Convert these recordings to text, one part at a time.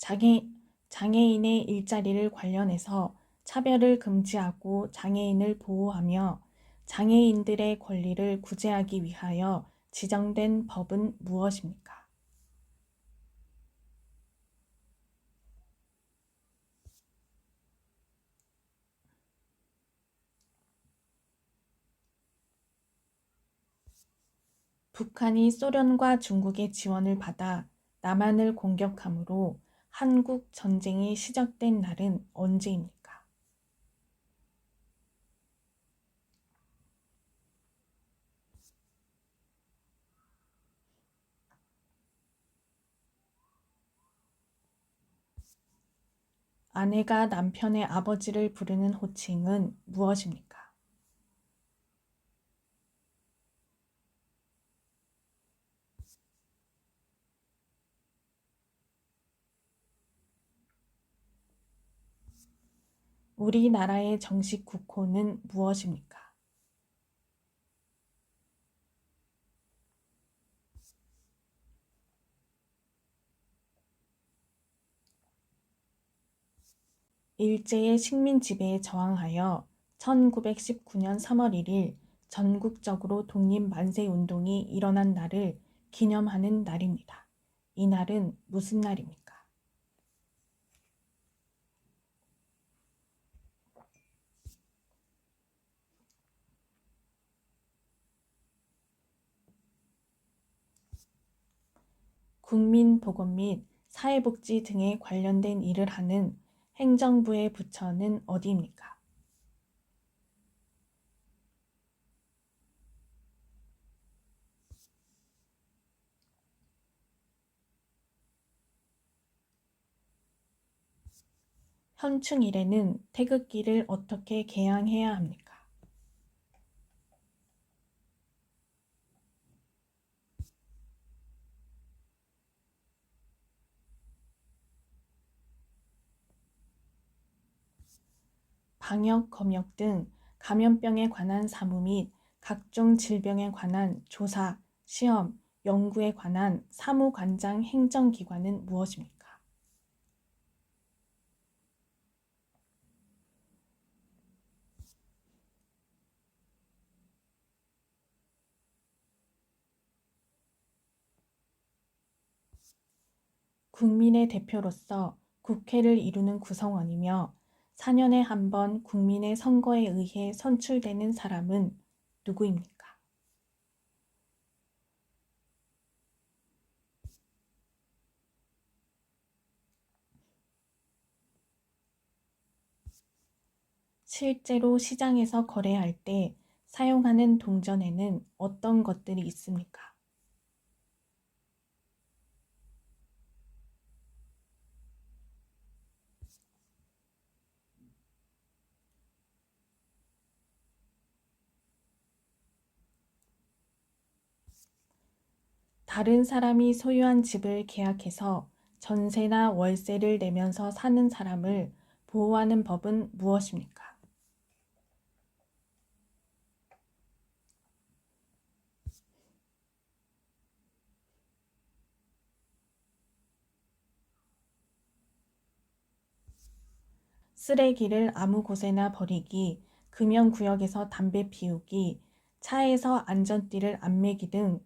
장애, 장애인의 일자리를 관련해서 차별을 금지하고 장애인을 보호하며 장애인들의 권리를 구제하기 위하여 지정된 법은 무엇입니까? 북한이 소련과 중국의 지원을 받아 남한을 공격함으로 한국 전쟁이 시작된 날은 언제입니까? 아내가 남편의 아버지를 부르는 호칭은 무엇입니까? 우리나라의 정식 국호는 무엇입니까? 일제의 식민 지배에 저항하여 1919년 3월 1일 전국적으로 독립 만세 운동이 일어난 날을 기념하는 날입니다. 이 날은 무슨 날입니까? 국민보건 및 사회복지 등에 관련된 일을 하는 행정부의 부처는 어디입니까? 현충일에는 태극기를 어떻게 개양해야 합니까? 방역, 검역 등 감염병에 관한 사무 및 각종 질병에 관한 조사, 시험, 연구에 관한 사무관장 행정기관은 무엇입니까? 국민의 대표로서 국회를 이루는 구성원이며 4년에 한 번 국민의 선거에 의해 선출되는 사람은 누구입니까? 실제로 시장에서 거래할 때 사용하는 동전에는 어떤 것들이 있습니까? 다른 사람이 소유한 집을 계약해서 전세나 월세를 내면서 사는 사람을 보호하는 법은 무엇입니까? 쓰레기를 아무 곳에나 버리기, 금연구역에서 담배 피우기, 차에서 안전띠를 안 매기 등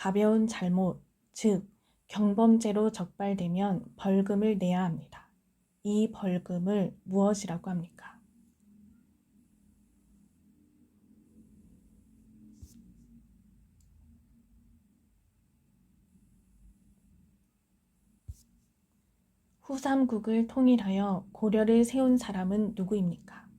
가벼운 잘못, 즉 경범죄로 적발되면 벌금을 내야 합니다. 이 벌금을 무엇이라고 합니까? 후삼국을 통일하여 고려를 세운 사람은 누구입니까?